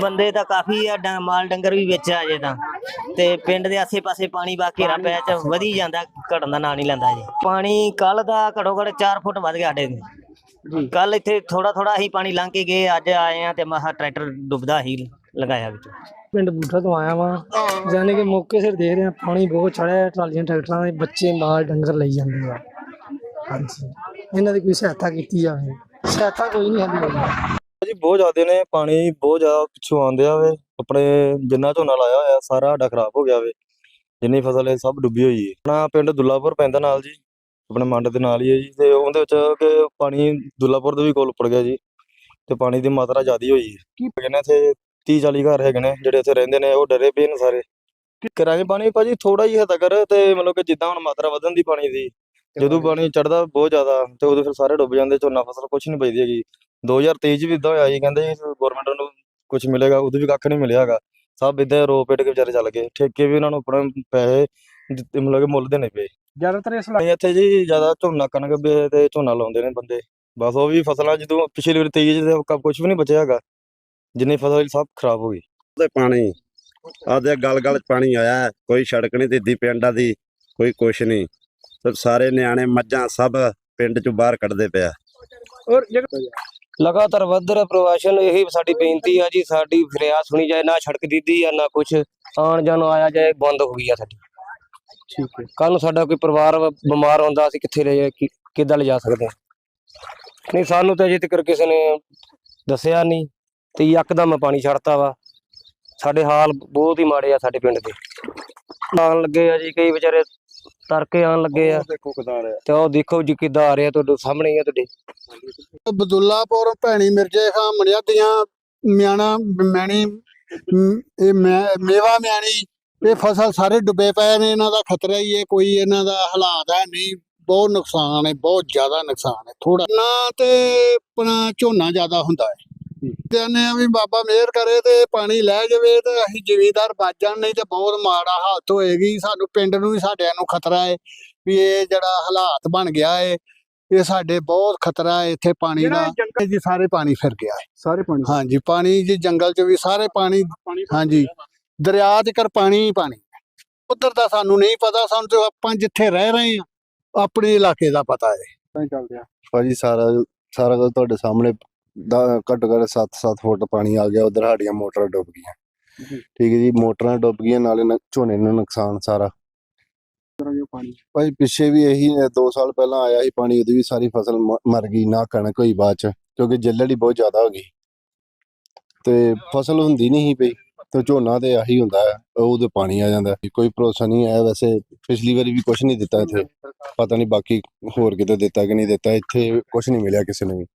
ਡੁੱਬਦੇ ਤਾਂ ਕਾਫੀ ਆ ਡ- ਮਾਲ ਡੰਗਰ ਵੀ ਵਿੱਚ ਆ ਜੇ ਤਾਂ। ਤੇ ਪਿੰਡ ਦੇ ਆਸੇ-ਪਾਸੇ ਪਾਣੀ ਬਾ ਘੇਰਾ ਪਿਆ ਚ ਵਧੀ ਜਾਂਦਾ ਘਟਣ ਦਾ ਨਾਂ ਨਹੀਂ ਲੈਂਦਾ ਜੀ ਪਾਣੀ ਕੱਲ ਦਾ ਘੜੋ ਘੜ 4 ਫੁੱਟ ਵੱਧ ਗਿਆ ਸਾਡੇ ਜੀ। ਕੱਲ ਇੱਥੇ ਥੋੜਾ ਥੋੜਾ ਹੀ ਪਾਣੀ ਲੰਘ ਕੇ ਗਏ ਅੱਜ ਆਏ ਆ ਤੇ ਮਹਾ ਟਰੈਕਟਰ ਡੁੱਬਦਾ ਹੀ ਲਗਾਇਆ ਵਿੱਚ। ਪਿੰਡ ਬੂਠਾ ਤੋਂ ਆਇਆ ਵਾਂ ਜਾਨੇ ਕਿ ਮੌਕੇ ਸਿਰ ਦੇਖ ਰਹੇ ਆ ਪਾਣੀ ਬਹੁਤ ਚੜਿਆ ਟਰਾਲੀਆਂ ਟਰੈਕਟਰਾਂ ਦੇ ਬੱਚੇ ਮਾਲ ਡੰਗਰ ਲਈ ਜਾਂਦੇ ਆ। ਹਾਂਜੀ। ਇਹਨਾਂ ਦੀ ਕੋਈ ਸਹਾਇਤਾ ਕੀਤੀ ਜਾਵੇ। ਸਹਾਇਤਾ ਕੋਈ ਨਹੀਂ ਆਉਂਦੀ ਜੀ ਬਹੁਤ ਜ਼ਿਆਦੇ ਨੇ ਪਾਣੀ ਬਹੁਤ ਜ਼ਿਆਦਾ ਪਿੱਛੋਂ ਆਉਂਦੇ ਆ ਵੇ ਆਪਣੇ ਜਿੰਨਾ ਝੋਨਾ ਲਾਇਆ ਹੋਇਆ ਸਾਰਾ ਸਾਡਾ ਖਰਾਬ ਹੋ ਗਿਆ ਵੇ ਜਿੰਨੀ ਫਸਲ ਹੈ ਸਭ ਡੁੱਬੀ ਹੋਈ ਹੈ ਆਪਣਾ ਪਿੰਡ ਦੁੱਲਾਪੁਰ ਪੈਂਦਾ ਨਾਲ ਜੀ ਆਪਣੇ ਮੰਡ ਦੇ ਨਾਲ ਹੀ ਹੈ ਜੀ ਤੇ ਉਹਦੇ ਵਿੱਚ ਕਿ ਪਾਣੀ ਦੁੱਲਾਪੁਰ ਦੇ ਵੀ ਕੋਲ ਉੱਪੜ ਗਿਆ ਜੀ ਤੇ ਪਾਣੀ ਦੀ ਮਾਤਰਾ ਜ਼ਿਆਦੀ ਹੋਈ ਹੈ ਕੀ ਕਹਿੰਦੇ ਇੱਥੇ 30 40 ਘਰ ਹੈਗੇ ਨੇ ਜਿਹੜੇ ਇੱਥੇ ਰਹਿੰਦੇ ਨੇ ਉਹ ਡਰੇ ਪਏ ਨੇ ਸਾਰੇ। ਕਿਰਾਏ ਪਾਣੀ ਭਾਜੀ ਥੋੜਾ ਹੀ ਹੱਦ ਕਰ ਤੇ ਮਤਲਬ ਕਿ ਜਿੱਦਾਂ ਹੁਣ ਮਾਤਰਾ ਵਧਣ ਦੀ ਪਾਣੀ ਦੀ ਜਦੋਂ ਪਾਣੀ ਚੜਦਾ ਬਹੁਤ ਜ਼ਿਆਦਾ ਤੇ ਉਦੋਂ ਫਿਰ ਸਾਰੇ ਡੁੱਬ ਜਾਂਦੇ ਝੋਨਾ ਫਸਲ ਕੁਝ ਨਹੀਂ ਬਚਦੀ ਹੈਗੀ। 2023 ਚ ਵੀ ਇਦਾਂ ਹੋਇਆ ਸੀ ਕਹਿੰਦੇ ਗਵਰਨਮੈਂਟ ਨੂੰ ਕੁਝ ਮਿਲੇਗਾ ਉਦੋਂ ਵੀ ਕੱਖ ਨਹੀਂ ਮਿਲਿਆ ਹੈਗਾ। ਸਭ ਇਦਾਂ ਰੋ ਪੇਟ ਕੇ ਵਿਚਾਰੇ ਚੱਲ ਗਏ। ਠੇਕੇ ਵੀ ਉਹਨਾਂ ਨੂੰ ਆਪਣੇ ਪੈਸੇ ਦਿੱਤੇ ਮਤਲਬ ਕਿ ਮੁੱਲ ਦੇਣੇ ਪਏ। ਜ਼ਿਆਦਾਤਰ ਇਸ ਨਹੀਂ ਇੱਥੇ ਜੀ ਜ਼ਿਆਦਾ ਝੋਨਾ ਕਣਕ ਵੀ ਤੇ ਝੋਨਾ ਲਾਉਂਦੇ ਨੇ ਬੰਦੇ। ਬਸ ਉਹ ਵੀ ਫਸਲਾਂ ਜਦੋਂ ਪਿਛਲੀ ਵਾਰ 23 ਚ ਕੁਝ ਵੀ ਨਹੀਂ ਬਚਿਆ ਹੈਗਾ। ਜਿੰਨੀ ਫਸਲ ਸਭ ਖਰਾਬ ਹੋ ਗਈ। ਤੇ ਪਾਣੀ ਆਦੇ ਗਲ ਗਲ ਚ ਪਾਣੀ ਆਇਆ। ਕੋਈ ਸੜਕ ਨਹੀਂ ਦਿੱਦੀ ਪਿੰਡਾਂ ਦੀ ਕੋਈ ਕੁਛ ਨਹੀਂ ਤੇ ਸਾਰੇ ਨਿਆਣੇ ਮੱਝਾਂ ਸਭ ਪਿੰਡ ਚੋਂ ਬਾਹਰ ਕੱਢਦੇ ਪਿਆ। ਔਰ ਲਗਾਤਾਰ ਵੱਧ ਰਿਹਾ ਪ੍ਰਵਾਸ਼ਨ ਇਹੀ ਸਾਡੀ ਬੇਨਤੀ ਆ ਜੀ ਸਾਡੀ ਫਰਿਆਦ ਸੁਣੀ ਜਾਏ ਨਾ ਸੜਕ ਦਿੱਦੀ ਆ ਨਾ ਕੁਛ। ਆਣ ਜਾਣ ਆਇਆ ਜਾਏ ਬੰਦ ਹੋ ਗਈ ਆ ਸਾਡੀ। ਠੀਕ ਹੈ। ਕੱਲ ਨੂੰ ਸਾਡਾ ਕੋਈ ਪਰਿਵਾਰ ਬਿਮਾਰ ਹੁੰਦਾ ਅਸੀਂ ਕਿੱਥੇ ਲੈ ਜਾ ਕਿ- ਕਿੱਦਾਂ ਲਿਜਾ ਸਕਦੇ ਹਾਂ? ਨਹੀਂ ਸਾਨੂੰ ਤਾਂ ਅਜੇ ਤੱਕ ਕਿਸੇ ਨੇ ਦੱਸਿਆ ਨਹੀਂ ਤੇ ਯਕਦਮ ਪਾਣੀ ਛੱਡਤਾ ਵਾ। ਸਾਡੇ ਹਾਲ ਬਹੁਤ ਹੀ ਮਾੜੇ ਆ ਸਾਡੇ ਪਿੰਡ ਦੇ। ਆਉਣ ਲੱਗੇ ਆ ਜੀ ਕਈ ਵਿਚਾਰੇ ਤਰਕੇ ਆਉਣ ਲੱਗੇ ਆ। ਦੇਖੋ ਕਿਦਾਂ ਆ ਰਿਹਾ। ਤੇ ਉਹ ਦੇਖੋ ਜੀ ਕਿੱਦਾਂ ਆ ਰਿਹਾ ਤੁਹਾਡੇ ਸਾਹਮਣੇ ਹੀ ਆ ਤੁਹਾਡੇ। ਬਦੁੱਲਾਪੁਰ ਭੈਣੀ ਮਿਰਜੇ ਖਾਂ ਮੜਿਆਦੀਆਂ ਮਿਆਣਾ ਮੈਣੀ ਮ, ਇਹ ਮੈਂ- ਮੇਵਾ ਮਿਆਣੀ ਇਹ ਫਸਲ ਸਾਰੇ ਡੁੱਬੇ ਪਏ ਨੇ ਇਹਨਾਂ ਦਾ ਖਤਰਾ ਹੀ ਹੈ ਕੋਈ ਇਹਨਾਂ ਦਾ ਹਾਲਾਤ ਹੈ ਨਹੀਂ। ਬਹੁਤ ਨੁਕਸਾਨ ਹੈ ਬਹੁਤ ਜ਼ਿਆਦਾ ਨੁਕਸਾਨ ਹੈ ਥੋੜਾ ਨਾ ਤੇ ਆਪਣਾ ਝੋਨਾ ਜ਼ਿਆਦਾ ਹੁੰਦਾ ਹੈ। ਤੇ ਆਨੇ ਆ ਵੀ ਬਾਬਾ ਮਿਹਰ ਕਰੇ ਤੇ ਪਾਣੀ ਲੈ ਜਾਵੇ ਤੇ ਅਸੀਂ ਜ਼ਿਮੀਦਾਰ ਬਚ ਜਾਣ ਨਹੀਂ ਤੇ ਬਹੁਤ ਮਾੜਾ ਹਾਲਤ ਹੋਏਗੀ। ਸਾਨੂੰ ਪਿੰਡ ਨੂੰ ਵੀ ਸਾਡਿਆਂ ਨੂੰ ਖਤਰਾ ਹੈ ਵੀ ਇਹ ਜਿਹੜਾ ਹਾਲਾਤ ਬਣ ਗਿਆ ਹੈ ਇਹ ਸਾਡੇ ਬਹੁਤ ਖਤਰਾ ਹੈ ਇੱਥੇ ਪਾਣੀ ਦਾ ਜੀ ਸਾਰੇ ਪਾਣੀ ਫਿਰ ਗਿਆ ਹੈ ਸਾਰੇ ਪਾਣੀ ਹਾਂਜੀ ਪਾਣੀ ਜੀ ਜੰਗਲ ਚ ਵੀ ਸਾਰੇ ਪਾਣੀ ਹਾਂਜੀ। ਦਰਿਆ ਚ ਕਰ ਪਾਣੀ ਹੀ ਪਾਣੀ। ਉਧਰ ਦਾ ਸਾਨੂੰ ਨਹੀਂ ਪਤਾ ਸਾਨੂੰ ਤੇ ਆਪਾਂ ਜਿੱਥੇ ਰਹਿ ਰਹੇ ਹਾਂ ਆਪਣੇ ਇਲਾਕੇ ਦਾ ਪਤਾ ਹੈ ਚੱਲਦੇ ਆ। ਭਾਜੀ ਸਾਰਾ ਸਾਰਾ ਕੁਝ ਤੁਹਾਡੇ ਸਾਹਮਣੇ ਘੱਟੋ ਘੱਟ 7-7 ਫੁੱਟ ਪਾਣੀ ਆ ਗਿਆ ਉਧਰ ਸਾਡੀਆਂ ਮੋਟਰਾਂ ਡੁੱਬ ਗਈਆਂ। ਠੀਕ ਹੈ ਜੀ ਮੋਟਰਾਂ ਡੁੱਬ ਗਈਆਂ ਨਾਲੇ ਨ- ਝੋਨੇ ਨੂੰ ਨੁਕਸਾਨ ਸਾਰਾ। ਪਾਣੀ। ਭਾਈ ਪਿੱਛੇ ਵੀ ਇਹੀ 2 ਸਾਲ ਪਹਿਲਾਂ ਆਇਆ ਸੀ ਪਾਣੀ ਉਹਦੀ ਵੀ ਸਾਰੀ ਫਸਲ ਮ- ਮਰ ਗਈ ਨਾ ਕਣਕ ਹੋਈ ਬਾਅਦ ਚ ਕਿਉਂਕਿ ਜੱਲੜ ਹੀ ਬਹੁਤ ਜ਼ਿਆਦਾ ਹੋ ਗਈ। ਤੇ ਫਸਲ ਹੁੰਦੀ ਨਹੀਂ ਸੀ ਪਈ ਤੇ ਝੋਨਾ ਤੇ ਆਹੀ ਹੁੰਦਾ ਹੈ ਉਹਦੇ ਪਾਣੀ ਆ ਜਾਂਦਾ। ਹੈ। ਕੋਈ ਭਰੋਸਾ ਨਹੀਂ ਹੈ ਵੈਸੇ ਪਿਛਲੀ ਵਾਰੀ ਵੀ ਕੁਝ ਨਹੀਂ ਦਿੱਤਾ ਇੱਥੇ। ਪਤਾ ਨਹੀਂ ਬਾਕੀ ਹੋਰ ਕਿਤੇ ਦਿੱਤਾ ਕਿ ਨਹੀਂ ਦਿੱਤਾ ਇੱਥੇ ਕੁਝ ਨਹੀਂ ਮਿਲਿਆ ਕਿਸੇ ਨੂੰ ਵੀ।